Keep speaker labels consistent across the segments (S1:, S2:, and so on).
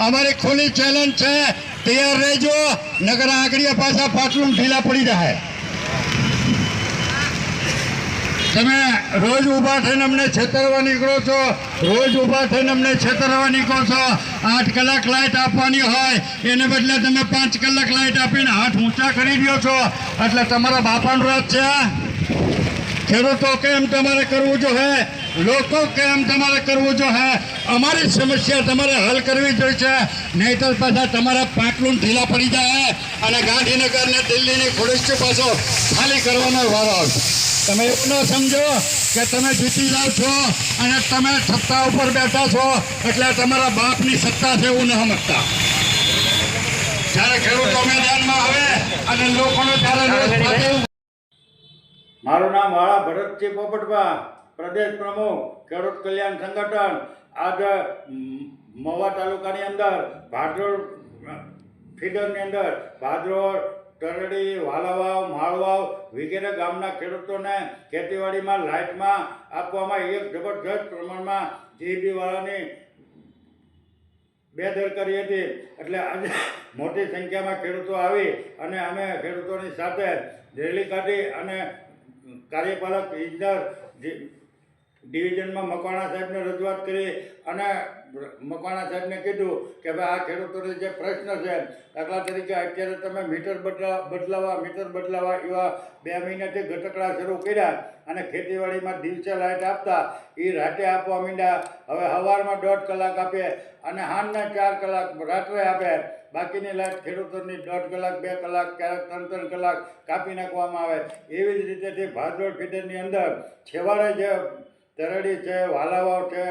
S1: અમારી ખુલ્લી ચેલેન્જ છે. તૈયાર રહેજો. નગર આગળ પાછા પાટલું ઢીલા પડી જાય. તમે રોજ ઊભા થઈને અમને છેતરવા નીકળો છો. રોજ ઊભા થઈને અમને છેતરવા નીકળો છો. આઠ કલાક લાઇટ આપવાની હોય, એને બદલે તમે પાંચ કલાક લાઇટ આપીને હાથ ઊંચા કરી દો છો. એટલે તમારા બાપાનું રાત છે ખેડૂતો કેમ તમારે કરવું જોઈએ લોકો કેમ તમારે કરવું જોઈએ અમારી સમસ્યા તમારે હલ કરવી જોઈએ નહીતર પાછા તમારા પાટલું ઢીલા પડી જાય અને ગાંધીનગર ને દિલ્હીની ખુરશી પાછો ખાલી કરવાનો વારો આવશે. તમે એવું ન સમજો કે તમે જીતી જાઓ છો અને તમે સત્તા ઉપર બેઠા છો એટલે તમારા બાપની સત્તા છે એવું ન સમજતા. જ્યારે ખેડૂતો મેદાનમાં આવે અને લોકોનો એવું
S2: મારું નામ વાળા ભરતજી પોપટભા પ્રદેશ પ્રમુખ ખેડૂત કલ્યાણ સંગઠન આજે મવા તાલુકાની અંદર ભાદરોડ ફીડરની અંદર ભાદરોડ તરડી, વાલાવાવ, માળવાવ વગેરે ગામના ખેડૂતોને ખેતીવાડીમાં લાઇટમાં આપવામાં એક જબરજસ્ત પ્રમાણમાં જીબીવાળાની બેદર બેદરકારી હતી. એટલે આજે મોટી સંખ્યામાં ખેડૂતો આવી અને અમે ખેડૂતોની સાથે રેલી કાઢી અને કાર્યપાલક ઇજનેર ડિવિઝનમાં મકવાણા સાહેબને રજૂઆત કરી અને મકવાણા સાહેબને કીધું કે ભાઈ આ ખેડૂતોને જે પ્રશ્ન છે, દાખલા તરીકે અત્યારે તમે મીટર બદલા, બદલાવા, મીટર બદલાવા એવા બે મહિનાથી ઘટકડા શરૂ કર્યા અને ખેતીવાડીમાં દિવસે લાઇટ આપતા એ રાતે આપવા માંડ્યા. હવે સવારમાં દોઢ કલાક આપે અને સાંજના ચાર કલાક રાત્રે આપે. બાકીની લાઇટ ખેડૂતોની દોઢ કલાક, બે કલાક, ક્યારેક ત્રણ ત્રણ કલાક કાપી નાખવામાં આવે. એવી જ રીતેથી ભાદરોડ ફીડરની અંદર છેવાડે જે તરડી છે, વાલાવાવ છે,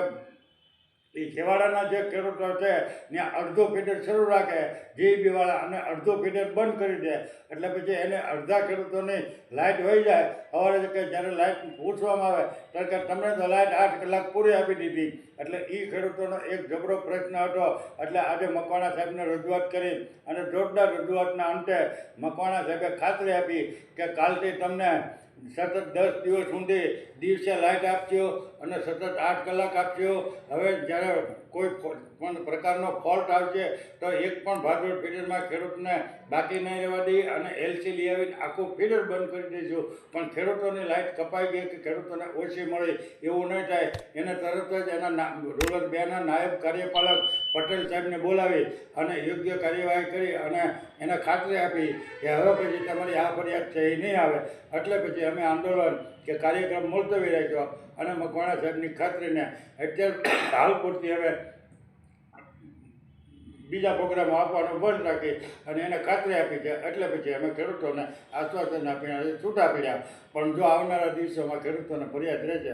S2: એ છેવાડાના જે ખેડૂતો છે ત્યાં અડધો ફીડર શરૂ રાખે, જીઈબીવાળા અને અડધો ફીડર બંધ કરી દે. એટલે પછી એને અડધા ખેડૂતોની લાઇટ વહી જાય. સવારે કે જ્યારે લાઇટ પૂછવામાં આવે, ત્યારે તમને તો લાઇટ આઠ કલાક પૂરી આપી દીધી. એટલે એ ખેડૂતોનો એક જબરો પ્રશ્ન હતો. એટલે આજે મકવાણા સાહેબને રજૂઆત કરી અને જોરદાર રજૂઆતના અંતે મકવાણા સાહેબે ખાતરી આપી કે કાલથી તમને સતત દસ દિવસ સુધી દિવસે લાઇટ આપજો અને સતત આઠ કલાક આપજો. હવે જ્યારે કોઈ પણ પ્રકારનો ફોલ્ટ આવશે તો એક પણ ભાદોડ ફીડરમાં ખેડૂતને બાકી નહીં રહેવા દઈએ અને એલસી લઈ આવીને આખું ફીડર બંધ કરી દઈશું પણ ખેડૂતોની લાઇટ કપાઈ ગઈ કે ખેડૂતોને ઓછી મળે એવું નહીં થાય. એને તરત જ એના રૂરલ બેના નાયબ કાર્યપાલક પટેલ સાહેબને બોલાવી અને યોગ્ય કાર્યવાહી કરી અને એને ખાતરી આપી કે હવે પછી તમારી આ ફરિયાદ એ નહીં આવે. એટલે પછી અમે આંદોલન કે કાર્યક્રમ મુલતવી રાખ્યો અને મકવાણા સાહેબની ખાતરીને અત્યારે હાલ પૂરતી હવે બીજા પ્રોગ્રામો આપવાનું બંધ રાખી અને એને ખાતરી આપી છે. એટલે પછી અમે ખેડૂતોને આશ્વાસન આપીને છૂટા પડ્યા. પણ જો આવનારા દિવસોમાં ખેડૂતોને ફરિયાદ રહેશે